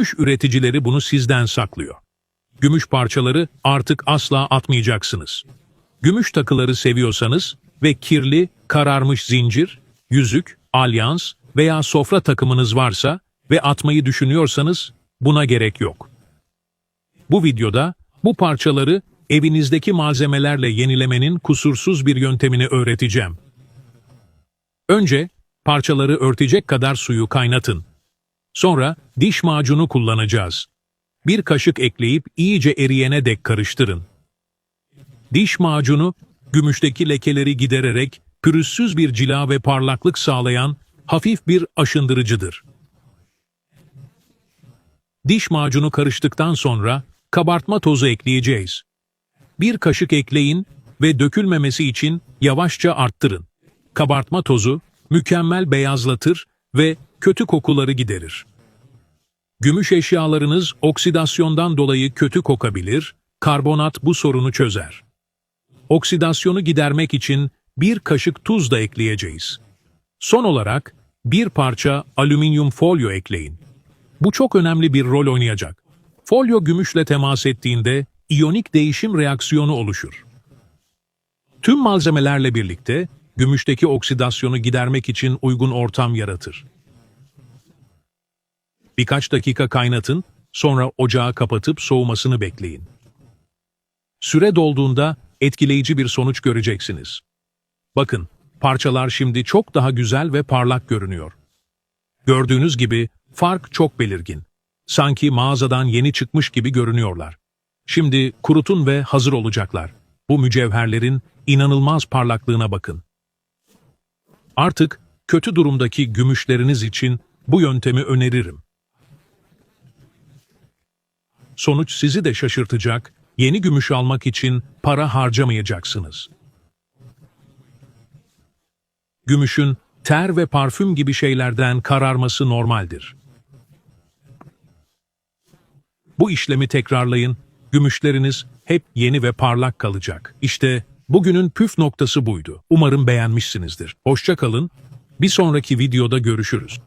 Gümüş üreticileri bunu sizden saklıyor. Gümüş parçaları artık asla atmayacaksınız. Gümüş takıları seviyorsanız ve kirli, kararmış zincir, yüzük, alyans veya sofra takımınız varsa ve atmayı düşünüyorsanız buna gerek yok. Bu videoda bu parçaları evinizdeki malzemelerle yenilemenin kusursuz bir yöntemini öğreteceğim. Önce parçaları örtecek kadar suyu kaynatın. Sonra diş macunu kullanacağız. Bir kaşık ekleyip iyice eriyene dek karıştırın. Diş macunu, gümüşteki lekeleri gidererek pürüzsüz bir cila ve parlaklık sağlayan hafif bir aşındırıcıdır. Diş macunu karıştıktan sonra kabartma tozu ekleyeceğiz. Bir kaşık ekleyin ve dökülmemesi için yavaşça arttırın. Kabartma tozu mükemmel beyazlatır ve kötü kokuları giderir. Gümüş eşyalarınız oksidasyondan dolayı kötü kokabilir, karbonat bu sorunu çözer. Oksidasyonu gidermek için bir kaşık tuz da ekleyeceğiz. Son olarak bir parça alüminyum folyo ekleyin. Bu çok önemli bir rol oynayacak. Folyo gümüşle temas ettiğinde iyonik değişim reaksiyonu oluşur. Tüm malzemelerle birlikte gümüşteki oksidasyonu gidermek için uygun ortam yaratır. Birkaç dakika kaynatın, sonra ocağı kapatıp soğumasını bekleyin. Süre dolduğunda etkileyici bir sonuç göreceksiniz. Bakın, parçalar şimdi çok daha güzel ve parlak görünüyor. Gördüğünüz gibi fark çok belirgin. Sanki mağazadan yeni çıkmış gibi görünüyorlar. Şimdi kurutun ve hazır olacaklar. Bu mücevherlerin inanılmaz parlaklığına bakın. Artık kötü durumdaki gümüşleriniz için bu yöntemi öneririm. Sonuç sizi de şaşırtacak, yeni gümüş almak için para harcamayacaksınız. Gümüşün ter ve parfüm gibi şeylerden kararması normaldir. Bu işlemi tekrarlayın, gümüşleriniz hep yeni ve parlak kalacak. İşte bugünün püf noktası buydu. Umarım beğenmişsinizdir. Hoşça kalın, bir sonraki videoda görüşürüz.